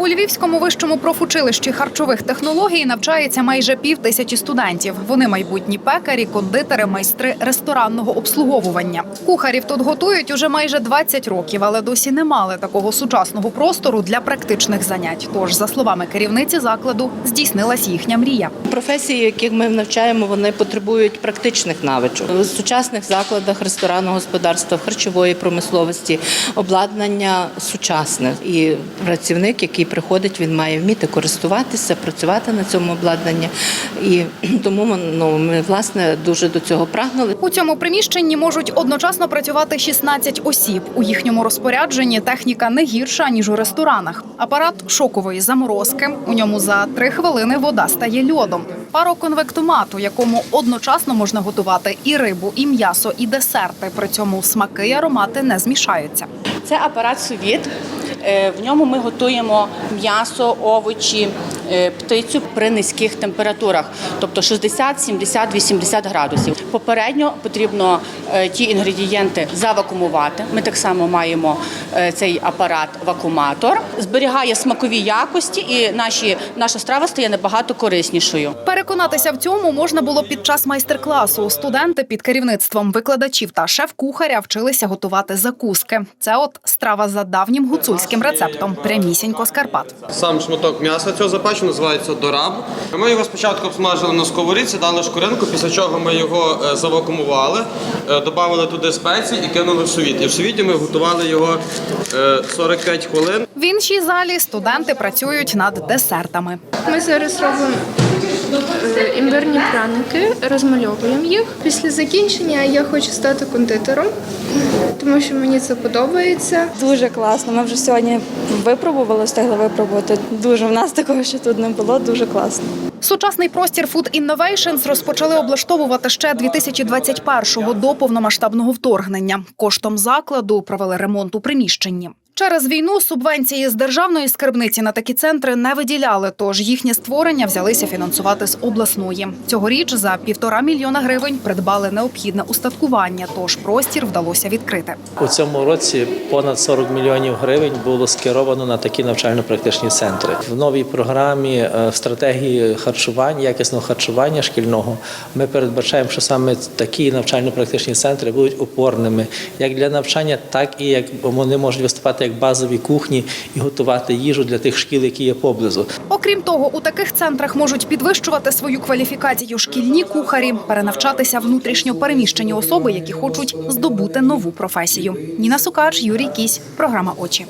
У Львівському вищому профучилищі харчових технологій навчається майже пів тисячі студентів. Вони майбутні пекарі, кондитери, майстри ресторанного обслуговування. Кухарів тут готують уже майже 20 років, але досі не мали такого сучасного простору для практичних занять. Тож, за словами керівниці закладу, здійснилась їхня мрія. Професії, яких ми навчаємо, вони потребують практичних навичок. У сучасних закладах ресторанного господарства, харчової промисловості, обладнання сучасне. І працівник, який приходить, він має вміти користуватися, працювати на цьому обладнанні. І тому ну, ми власне дуже до цього прагнули. У цьому приміщенні можуть одночасно працювати 16 осіб. У їхньому розпорядженні техніка не гірша ніж у ресторанах. Апарат шокової заморозки. У ньому за три хвилини вода стає льодом. Пароконвектомат, у якому одночасно можна готувати і рибу, і м'ясо, і десерти. При цьому смаки й аромати не змішаються. Це апарат совіт. Е, В ньому ми готуємо м'ясо, овочі, е, птицю при низьких температурах, тобто 60, 70, 80 градусів. Попередньо потрібно е, ті інгредієнти завакумувати. Ми так само маємо цей апарат вакууматор, зберігає смакові якості, і наші наша страва стає набагато кориснішою. Переконатися в цьому можна було під час майстер-класу. Студенти під керівництвом викладачів та шеф-кухаря вчилися готувати закуски. Це от страва за давнім гуцульським рецептом, прямісінько з Карпат. Сам шматок м'яса цього запечу називається дораб. Ми його спочатку обсмажили на сковорідці, дали шкуринку, після чого ми його е, завакумували, е, додали туди спеції і кинули в сувіт. І в сувіті ми готували його е, 45 хвилин. В іншій залі студенти працюють над десертами. Ми зараз робимо е, імбирні пряники, розмальовуємо їх. Після закінчення я хочу стати кондитером, тому що мені це подобається. Дуже класно. Ми вже сьогодні випробували, встигли випробувати. Дуже в нас такого ще тут не було. Дуже класно. Сучасний простір Food Innovations розпочали облаштовувати ще 2021-го до повномасштабного вторгнення. Коштом закладу провели ремонт у приміщенні. Через війну субвенції з державної скарбниці на такі центри не виділяли, тож їхнє створення взялися фінансувати з обласної. Цьогоріч за півтора мільйона гривень придбали необхідне устаткування, тож простір вдалося відкрити. У цьому році понад 40 мільйонів гривень було скеровано на такі навчально-практичні центри. В новій програмі е, в стратегії харчування, якісного харчування шкільного ми передбачаємо, що саме такі навчально-практичні центри будуть опорними як для навчання, так і як вони можуть виступати як базові кухні і готувати їжу для тих шкіл, які є поблизу. Окрім того, у таких центрах можуть підвищувати свою кваліфікацію шкільні кухарі, перенавчатися внутрішньо переміщені особи, які хочуть здобути нову професію. Ніна Сукач, Юрій Кісь, програма Очі.